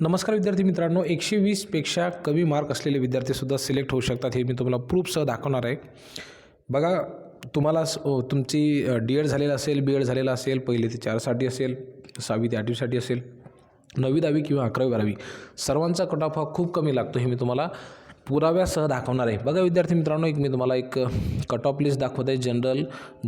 नमस्कार विद्यार्थी मित्रांनो एकशे वीसपेक्षा कमी मार्क असलेले विद्यार्थीसुद्धा सिलेक्ट होऊ शकतात हे मी तुम्हाला प्रूफसह दाखवणार आहे. बघा तुम्हाला तुमची डी एड झालेलं असेल बी एड झालेलं असेल पहिली ते चारसाठी असेल सहावी ते आठवीसाठी असेल नववी दहावी किंवा अकरावी बारावी सर्वांचा कट ऑफ हा खूप कमी लागतो हे मी तुम्हाला पुराव्यासह दाखवणार आहे. बघा विद्यार्थी मित्रांनो एक मी तुम्हाला एक कट ऑफ लिस्ट दाखवत आहे. जनरल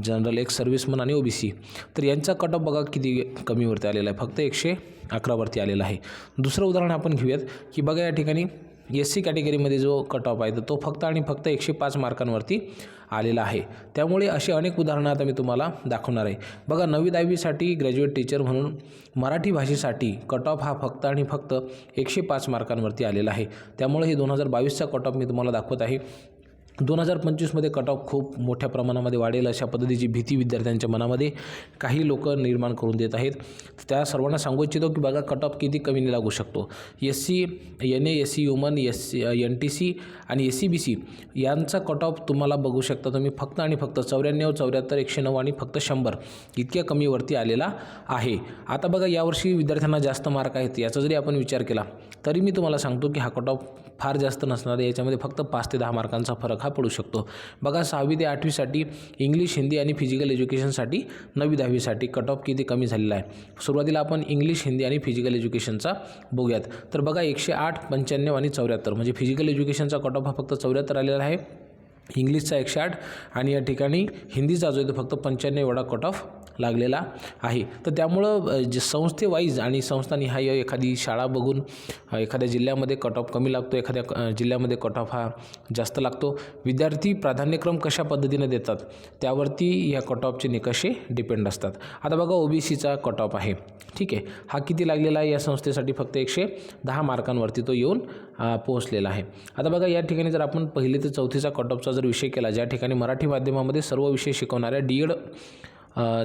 जनरल एक सर्व्हिसमन आणि ओबीसी तर यांचा कट ऑफ बघा किती कमीवरती आलेला आहे. फक्त एकशे अकरावरती आलेला आहे. दुसरं उदाहरण आपण घेऊयात की बघा या ठिकाणी एस सी कॅटेगरीमध्ये जो कट ऑफ आहे तर तो फक्त आणि फक्त एकशे पाच मार्कांवरती आलेला आहे. त्यामुळे अशी अनेक उदाहरणं आता मी तुम्हाला दाखवणार आहे. बघा नवी दहावीसाठी ग्रॅज्युएट टीचर म्हणून मराठी भाषेसाठी कट ऑफ हा फक्त आणि फक्त एकशे पाच मार्कांवरती आलेला आहे. त्यामुळे हे दोन हजार बावीसचा कट ऑफ मी तुम्हाला दाखवत आहे. दोन हजार पंचवीसमध्ये कट ऑफ खूप मोठ्या प्रमाणामध्ये वाढेल अशा पद्धतीची भीती विद्यार्थ्यांच्या मनामध्ये काही लोक निर्माण करून देत आहेत. त्या सर्वांना सांगू इच्छितो की बघा कट ऑफ किती कमी लागू शकतो. S C N A S C human S C N T C आणि एस सी बी सी यांचा कट ऑफ तुम्हाला बघू शकता तुम्ही फक्त आणि फक्त चौऱ्याण्णव चौऱ्याहत्तर एकशे नऊ आणि फक्त शंभर इतक्या कमीवरती आलेला आहे. आता बघा यावर्षी विद्यार्थ्यांना जास्त मार्क आहेत याचा जरी आपण विचार केला तरी मी तुम्हाला सांगतो की हा कट ऑफ फार जास्त नसणार आहे. याच्यामध्ये फक्त पाच ते दहा मार्कांचा फरक हा पडू शकतो. बघा सहावी ते आठवीसाठी इंग्लिश हिंदी आणि फिजिकल एज्युकेशनसाठी नवी दहावीसाठी कट ऑफ किती कमी झालेला आहे? सुरुवातीला आपण इंग्लिश हिंदी आणि फिजिकल एज्युकेशनचा बघूयात. तर बघा एकशे आठ पंच्याण्णव आणि चौऱ्याहत्तर. म्हणजे फिजिकल एज्युकेशनचा कट ऑफ हा फक्त चौऱ्याहत्तर आलेला आहे. इंग्लिशचा एकशे आठ आणि या ठिकाणी हिंदीचा जो आहे तो फक्त पंच्याण्णव एवढा कट ऑफ लागलेला आहे. तर त्यामुळं जे संस्थेवाईज आणि संस्थानिहाय एखादी शाळा बघून एखाद्या जिल्ह्यामध्ये कट ऑफ कमी लागतो एखाद्या जिल्ह्यामध्ये कट ऑफ हा जास्त लागतो. विद्यार्थी प्राधान्यक्रम कशा पद्धतीने देतात? त्यावरती या कट ऑफचे निकषे डिपेंड असतात. आता बघा ओ बी सीचा कट ऑफ आहे. ठीक आहे. हा किती लागलेला आहे या संस्थेसाठी? फक्त एकशे दहा मार्कांवरती तो येऊन पोहोचलेला आहे. आता बघा या ठिकाणी जर आपण पहिली ते चौथीचा कट ऑफचा जर विषय केला ज्या ठिकाणी मराठी माध्यमामध्ये सर्व विषय शिकवणाऱ्या डी एड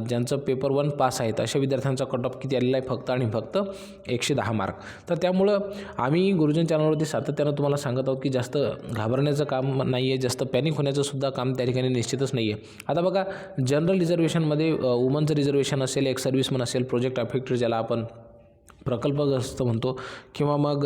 ज्यांचं पेपर वन पास आहेत अशा विद्यार्थ्यांचा कट ऑफ किती आलेला आहे? फक्त आणि फक्त एकशे दहा मार्क तर त्यामुळं आम्ही गुरुजन चॅनलवरती सातत्यानं तुम्हाला सांगत आहोत की जास्त घाबरण्याचं काम नाही आहे जास्त पॅनिक होण्याचं सुद्धा काम त्या ठिकाणी निश्चितच नाही आहे आता बघा जनरल रिझर्वेशनमध्ये वुमनचं रिझर्वेशन असेल एक सर्व्हिसमन असेल प्रोजेक्ट अफेक्टेड ज्याला आपण प्रकल्पग्रस्त म्हणतो किंवा मग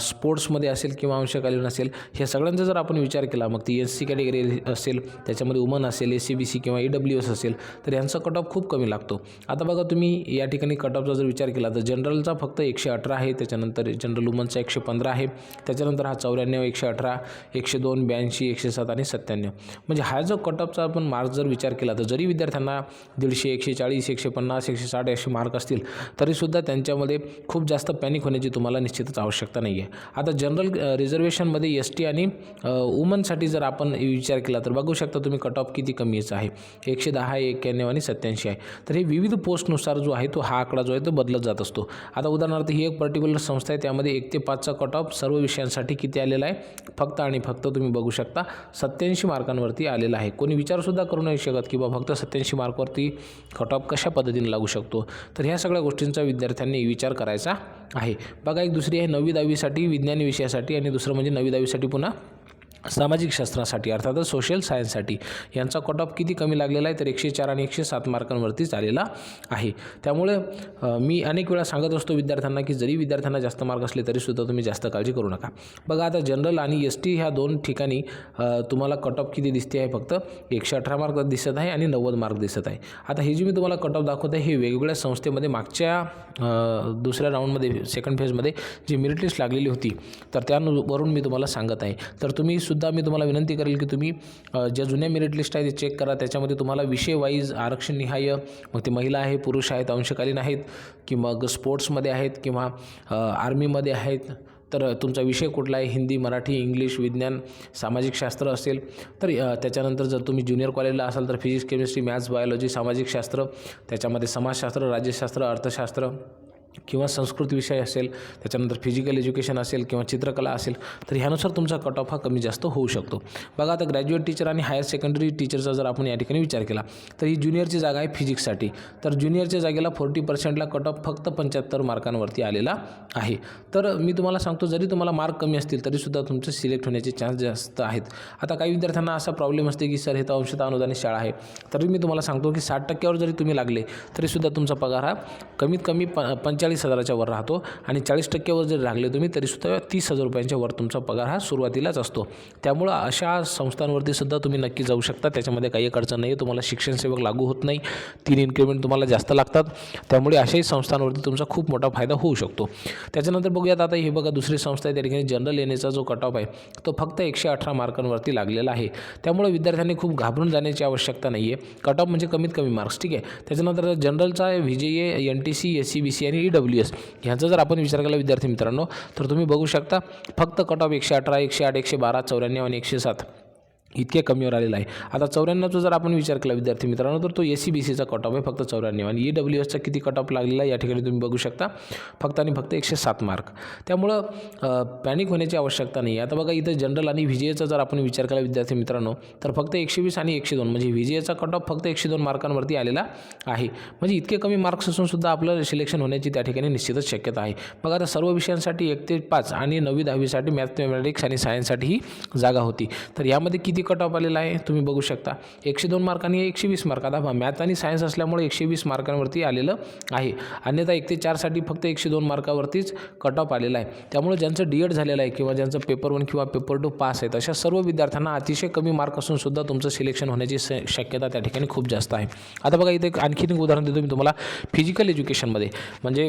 स्पोर्ट्समध्ये असेल किंवा अंशकालीन असेल ह्या सगळ्यांचा जर आपण विचार केला मग ती एस सी कॅटेगरी असेल त्याच्यामध्ये वुमन असेल एस सी बी सी किंवा ई डब्ल्यू एस असेल तर यांचा कट ऑफ खूप कमी लागतो. आता बघा तुम्ही या ठिकाणी कट ऑफचा जर विचार केला तर जनरलचा फक्त एकशे अठरा आहे त्याच्यानंतर जनरल वुमनचा एकशे पंधरा आहे त्याच्यानंतर हा चौऱ्याण्णव एकशे अठरा एकशे दोन ब्याऐंशी एकशे सात आणि सत्त्याण्णव. म्हणजे हा जो कट ऑफचा आपण मार्क जर विचार केला तर जरी विद्यार्थ्यांना दीडशे एकशे चाळीस एकशे पन्नास एकशे साठ असे मार्क असतील तरीसुद्धा त्यांच्यामध्ये खूप जास्त पॅनिक होण्याची तुम्हाला निश्चितच आवश्यकता नाही आहे आता जनरल रिझर्वेशनमध्ये एस टी आणि वुमनसाठी जर आपण विचार केला तर बघू शकता तुम्ही कट ऑफ किती कमीच आहे. एकशे दहा एक्क्याण्णव आणि सत्याऐंशी आहे. तर हे विविध पोस्टनुसार जो आहे तो हा आकडा जो आहे तो बदलत जात असतो. आता उदाहरणार्थ ही एक पर्टिक्युलर संस्था आहे त्यामध्ये एक ते पाचचा कट ऑफ सर्व विषयांसाठी किती आलेला आहे? फक्त आणि फक्त तुम्ही बघू शकता सत्याऐंशी मार्कांवरती आलेला आहे. कोणी विचारसुद्धा करू नाही शकत की बा फक्त सत्याऐंशी मार्कवरती कट ऑफ कशा पद्धतीने लागू शकतो? तर ह्या सगळ्या गोष्टींचा विद्यार्थ्यांनी विचार करायचा आहे. बघा एक दुसरी आहे नववी दहावीसाठी विज्ञान विषयासाठी आणि दुसरं म्हणजे नवी दहावीसाठी पुन्हा सामाजिक शास्त्रासाठी अर्थातच सोशल सायन्ससाठी यांचा कट ऑफ किती कमी लागलेला आहे तर एकशे चार आणि एकशे सात मार्कांवरतीच आलेला आहे. त्यामुळे मी अनेक वेळा सांगत असतो विद्यार्थ्यांना की जरी विद्यार्थ्यांना जास्त मार्क असले तरीसुद्धा तुम्ही जास्त काळजी करू नका. बघा आता जनरल आणि एस टी ह्या दोन ठिकाणी तुम्हाला कट ऑफ किती दिसते आहे फक्त? एकशे अठरा मार्क दिसत आहे आणि नव्वद मार्क दिसत आहे. आता हे जे मी तुम्हाला कट ऑफ दाखवत आहे हे वेगवेगळ्या संस्थेमध्ये मागच्या दुसऱ्या राऊंडमध्ये सेकंड फेजमध्ये जी मेरिट लिस्ट लागलेली होती तर त्यावरून मी तुम्हाला सांगत आहे. तर तुम्ही सुद्धा मी तुम्हाला विनंती करेल की तुम्ही ज्या जुन्या मेरिट लिस्ट आहे ते चेक करा. त्याच्यामध्ये तुम्हाला विषय वाईज आरक्षण निहाय. मग ते महिला आहे पुरुष आहेत अंशकालीन आहेत की मग स्पोर्ट्समध्ये आहेत किंवा आर्मीमध्ये आहेत. तर तुमचा विषय कुठला आहे? हिंदी मराठी इंग्लिश विज्ञान सामाजिक शास्त्र असेल. तर त्याच्यानंतर जर तुम्ही ज्युनियर कॉलेजला असाल तर फिजिक्स केमिस्ट्री मॅथ्स बायोलॉजी सामाजिक शास्त्र त्याच्यामध्ये समाजशास्त्र राज्यशास्त्र अर्थशास्त्र किंवा संस्कृत विषय असेल त्याच्यानंतर फिजिकल एज्युकेशन असेल किंवा चित्रकला असेल तर ह्यानुसार तुमचा कट ऑफ हा कमी जास्त होऊ शकतो. बघा आता ग्रॅज्युएट टीचर आणि हायर सेकंडरी टीचरचा जर आपण या ठिकाणी विचार केला तर ही ज्युनियरची जागा आहे फिजिक्ससाठी तर ज्युनियरच्या जागेला फोर्टी पर्सेंटला कट ऑफ फक्त पंच्याहत्तर मार्कांवरती आलेला आहे. तर मी तुम्हाला सांगतो जरी तुम्हाला मार्क कमी असतील तरीसुद्धा तुमचे सिलेक्ट होण्याचे चान्स जास्त आहेत. आता काही विद्यार्थ्यांना असा प्रॉब्लेम असते की सर हे तर अंशतः अनुदानित शाळा आहे. तरी मी तुम्हाला सांगतो की साठ टक्क्यावर जरी तुम्ही लागले तरीसुद्धा तुमचा पगार हा कमीत कमी प पंच पंचेचाळीस हजाराच्या वर राहतो आणि चाळीस टक्क्यावर जरी लागले तुम्ही तरीसुद्धा तीस हजार रुपयांच्या वर तुमचा पगार हा सुरुवातीलाच असतो. त्यामुळं अशा संस्थांवरती सुद्धा तुम्ही नक्की जाऊ शकता. त्याच्यामध्ये काही एक अडचण नाही आहे तुम्हाला शिक्षण सेवक लागू होत नाही. तीन इन्क्रीमेंट तुम्हाला जास्त लागतात. त्यामुळे अशाही संस्थांवरती तुमचा खूप मोठा फायदा होऊ शकतो. त्याच्यानंतर बघूयात आता हे बघा दुसरी संस्था आहे. त्या ठिकाणी जनरल एन एचा जो कट ऑफ आहे तो फक्त एकशे अठरा मार्कांवरती लागलेला आहे. त्यामुळे विद्यार्थ्यांनी खूप घाबरून जाण्याची आवश्यकता नाही आहे कट ऑफ म्हणजे कमीत कमी मार्क्स ठीक आहे. त्याच्यानंतर जनरलचा V J A N T C S C B C आणि ई डब्ल्यू एस ह्यांचा जर आपण विचार केला विद्यार्थी मित्रांनो तर तुम्ही बघू शकता फक्त कट ऑफ एकशे अठरा एकशे आठ एकशे बारा चौऱ्याण्णव आणि एकशे सात. इतक्या कमीवर आलेला आहे. आता चौऱ्याण्णवचा जर आपण विचार केला विद्यार्थी मित्रांनो तर तो एस सी बी सीचा कट ऑफ आहे फक्त चौऱ्याण्णव. आणि ई डब्ल्यू एसचा किती कट ऑफ लागलेला आहे या ठिकाणी तुम्ही बघू शकता. फक्त आणि फक्त एकशे सात मार्क त्यामुळं पॅनिक होण्याची आवश्यकता नाही. आहे आता बघा इथं जनरल आणि व्ही जर आपण विचार केला विद्यार्थी मित्रांनो तर फक्त एकशे वीस आणि एकशे दोन. म्हणजे व्ही कट ऑफ फक्त एकशे दोन मार्कांवरती आलेला आहे. म्हणजे इतके कमी मार्क्स असून सुद्धा आपलं सिलेक्शन होण्याची त्या ठिकाणी निश्चितच शक्यता आहे. बघा आता सर्व विषयांसाठी एक ते पाच आणि नववी दहावीसाठी मॅथमॅटिक्स आणि सायन्ससाठी ही जागा होती. तर यामध्ये किती कट ऑफ आलेला आहे तुम्ही बघू शकता. एकशे दोन मार्कांनी एकशे वीस मार्क आता मॅथ आणि सायन्स असल्यामुळे एकशे वीस मार्कांवरती आलेलं आहे. अन्यथा एक ते चारसाठी फक्त एकशे दोन मार्कावरतीच कट ऑफ आलेला आहे. त्यामुळे ज्यांचं डी एड झालेलं आहे किंवा ज्यांचं पेपर वन किंवा पेपर टू पास आहेत अशा सर्व विद्यार्थ्यांना अतिशय कमी मार्क असून सुद्धा तुमचं सिलेक्शन होण्याची स शक्यता त्या ठिकाणी खूप जास्त आहे. आता बघा इथे एक आणखीन एक उदाहरण देतो मी तुम्हाला. फिजिकल एज्युकेशनमध्ये म्हणजे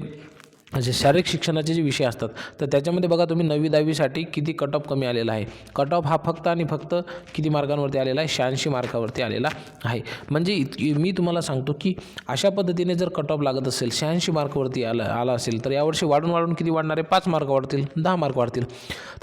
म्हणजे शारीरिक शिक्षणाचे जे विषय असतात तर त्याच्यामध्ये बघा तुम्ही नववी दहावीसाठी किती कट ऑफ कमी आलेला आहे. कट ऑफ हा फक्त आणि फक्त किती मार्कांवरती आलेला आहे? शहाऐंशी मार्कावरती आलेला आहे. म्हणजे इत मी तुम्हाला सांगतो की अशा पद्धतीने जर कट ऑफ लागत असेल शहाऐंशी मार्कवरती आला आला असेल तर यावर्षी वाढून वाढून किती वाढणार आहे? पाच मार्क वाढतील दहा मार्क वाढतील.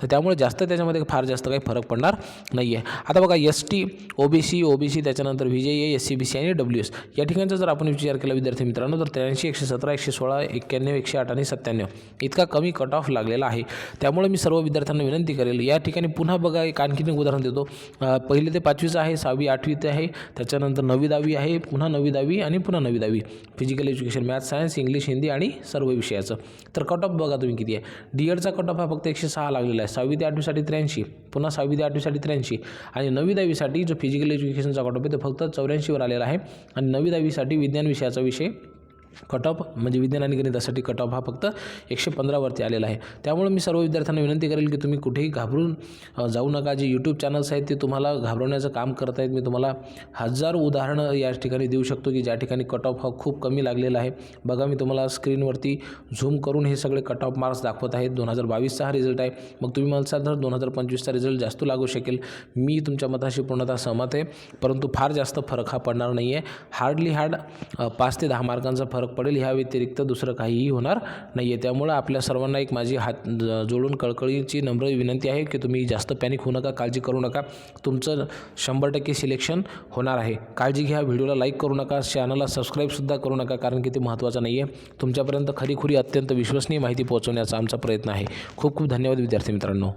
तर त्यामुळे जास्त त्याच्यामध्ये फार जास्त काही फरक पडणार नाही आहे आता बघा S T O B C O B C त्याच्यानंतर V J A S C B C आणि डब्ल्यू एस या ठिकाणचा जर आपण विचार केला विद्यार्थी मित्रांनो तर त्र्याऐंशी एकशे सतरा एकशे सोळा एक्क्याण्णव एकशे आठ आणि सत्त्याण्णव इतका कमी कट ऑफ लागलेला आहे. त्यामुळे मी सर्व विद्यार्थ्यांना विनंती करेल या ठिकाणी पुन्हा बघा एक आणखीन एक उदाहरण देतो. पहिले ते पाचवीचं आहे सहावी आठवी ते आहे. त्याच्यानंतर नवी दहावी आहे पुन्हा नवी दहावी आणि पुन्हा नवी दहावी. Physical education math science English Hindi आणि सर्व विषयाचं. तर कट ऑफ बघा तुम्ही किती आहे. डी एडचा कट ऑफ हा फक्त एकशे सहा लागलेला आहे. सहावी ते आठवीसाठी त्र्याऐंशी पुन्हा सहावी ते आठवीसाठी त्र्याऐंशी आणि नवी दहावीसाठी जो फिजिकल एज्युकेशनचा कट ऑफ आहे तो फक्त चौऱ्याऐंशीवर आलेला आहे. आणि नवी दहावीसाठी विज्ञान विषयाचा विषय कट ऑफ म्हणजे विज्ञान आणि गणितासाठी कट ऑफ हा फक्त एकशे पंधरावरती आलेला आहे. त्यामुळे मी सर्व विद्यार्थ्यांना विनंती करेल की तुम्ही कुठेही घाबरून जाऊ नका. जे यूट्यूब चॅनल्स आहेत ते तुम्हाला घाबरवण्याचं काम करत आहेत. मी तुम्हाला हजारो उदाहरणं या ठिकाणी देऊ शकतो की ज्या ठिकाणी कट ऑफ हा खूप कमी लागलेला आहे. बघा मी तुम्हाला स्क्रीनवरती झूम करून हे सगळे कट ऑफ मार्क्स दाखवत आहेत. दोन हजार बावीसचा हा रिझल्ट आहे. मग तुम्ही मला सर दोन हजार पंचवीसचा रिझल्ट जास्त लागू शकेल? मी तुमच्या मताशी पूर्णतः सहमत आहे. परंतु फार जास्त फरक हा पडणार नाही आहे हार्डली हार्ड पाच ते दहा मार्कांचा फरक फरक पडेल ह्या व्यतिरिक्त दुसरं काहीही होणार नाही आहे त्यामुळं आपल्या सर्वांना एक माझी हात जोडून कळकळीची नम्र विनंती आहे की तुम्ही जास्त पॅनिक होऊ नका काळजी करू नका. तुमचं शंभर टक्के सिलेक्शन होणार आहे. काळजी घ्या व्हिडिओला लाईक करू नका चॅनलला सबस्क्राईबसुद्धा करू नका कारण की ते महत्त्वाचं नाही आहे तुमच्यापर्यंत खरीखुरी अत्यंत विश्वसनीय माहिती पोहोचवण्याचा आमचा प्रयत्न आहे. खूप खूप धन्यवाद विद्यार्थी मित्रांनो.